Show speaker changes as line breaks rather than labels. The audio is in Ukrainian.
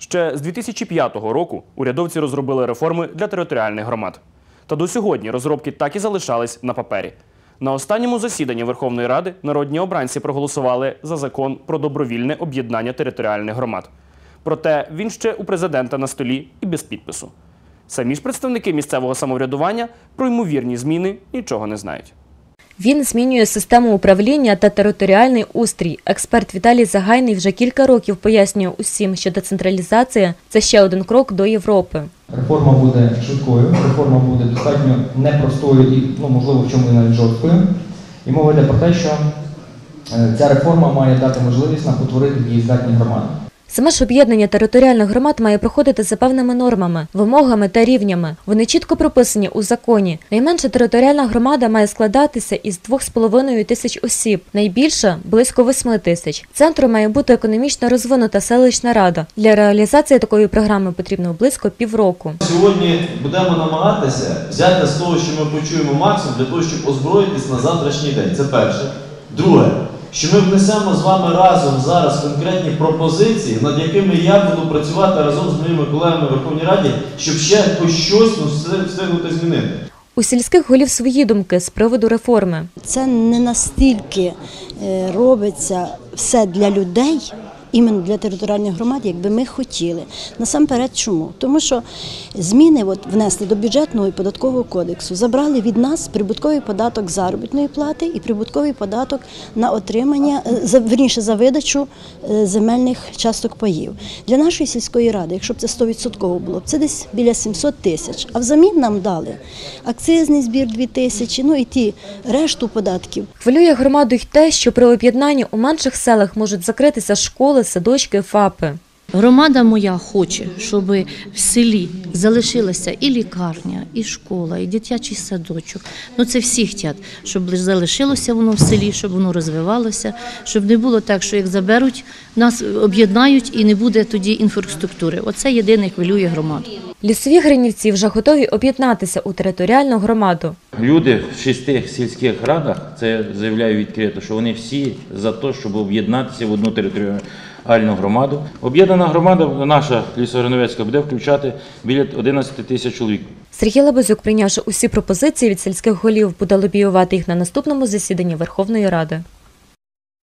Ще з 2005 року урядовці розробили реформи для територіальних громад. Та до сьогодні розробки так і залишались на папері. На останньому засіданні Верховної Ради народні обранці проголосували за закон про добровільне об'єднання територіальних громад. Проте він ще у президента на столі і без підпису. Самі ж представники місцевого самоврядування про ймовірні зміни нічого не знають.
Він змінює систему управління та територіальний устрій. Експерт Віталій Загайний вже кілька років пояснює усім, що децентралізація це ще один крок до Європи.
Реформа буде швидкою, реформа буде достатньо непростою і, ну, можливо, в чому навіть жорсткою. І мова йде про те, що е, ця реформа має дати можливість нам утворити дієздатні громади.
Саме ж об'єднання територіальних громад має проходити за певними нормами, вимогами та рівнями. Вони чітко прописані у законі. Найменша територіальна громада має складатися із 2,5 тисяч осіб, найбільша близько 8 тисяч. Центром має бути економічно розвинута селищна рада. Для реалізації такої програми потрібно близько півроку.
Сьогодні будемо намагатися взяти з того, що ми почуємо максимум для того, щоб озброїтись на завтрашній день. Це перше. Друге, що ми внесемо з вами разом зараз конкретні пропозиції, над якими я буду працювати разом з моїми колегами в Верховній Раді, щоб ще хоч щось ну, встигнути змінити.
У сільських голів свої думки з приводу реформи.
Це не настільки е, робиться все для людей, іменно для територіальних громад, як би ми хотіли. Насамперед, чому? Тому що зміни от внесли до бюджетного і податкового кодексу, забрали від нас прибутковий податок заробітної плати і прибутковий податок на отримання, е, верніше за видачу е, земельних часток паїв. Для нашої сільської ради, якщо б це 100% було, б це десь біля 700 тисяч. А взамін нам дали акцизний збір 2 тисячі, ну і ті решту податків.
Хвилює громаду й те, що при об'єднанні у менших селах можуть закритися школи, садочки, ФАПи.
Громада моя хоче, щоб в селі залишилася і лікарня, і школа, і дитячий садочок. Ну це всі хочуть, щоб залишилося воно в селі, щоб воно розвивалося, щоб не було так, що як заберуть, нас об'єднають і не буде тоді інфраструктури. Оце єдине хвилює громаду.
Лісові гринівці вже готові об'єднатися у територіальну громаду.
Люди в шести сільських радах, це заявляю відкрито, що вони всі за те, щоб об'єднатися в одну територіальну громаду. Об'єднана громада, наша лісограновецька, буде включати біля 11 тисяч чоловік.
Сергій Лабазюк, прийнявши усі пропозиції від сільських голів, буде лобіювати їх на наступному засіданні Верховної Ради.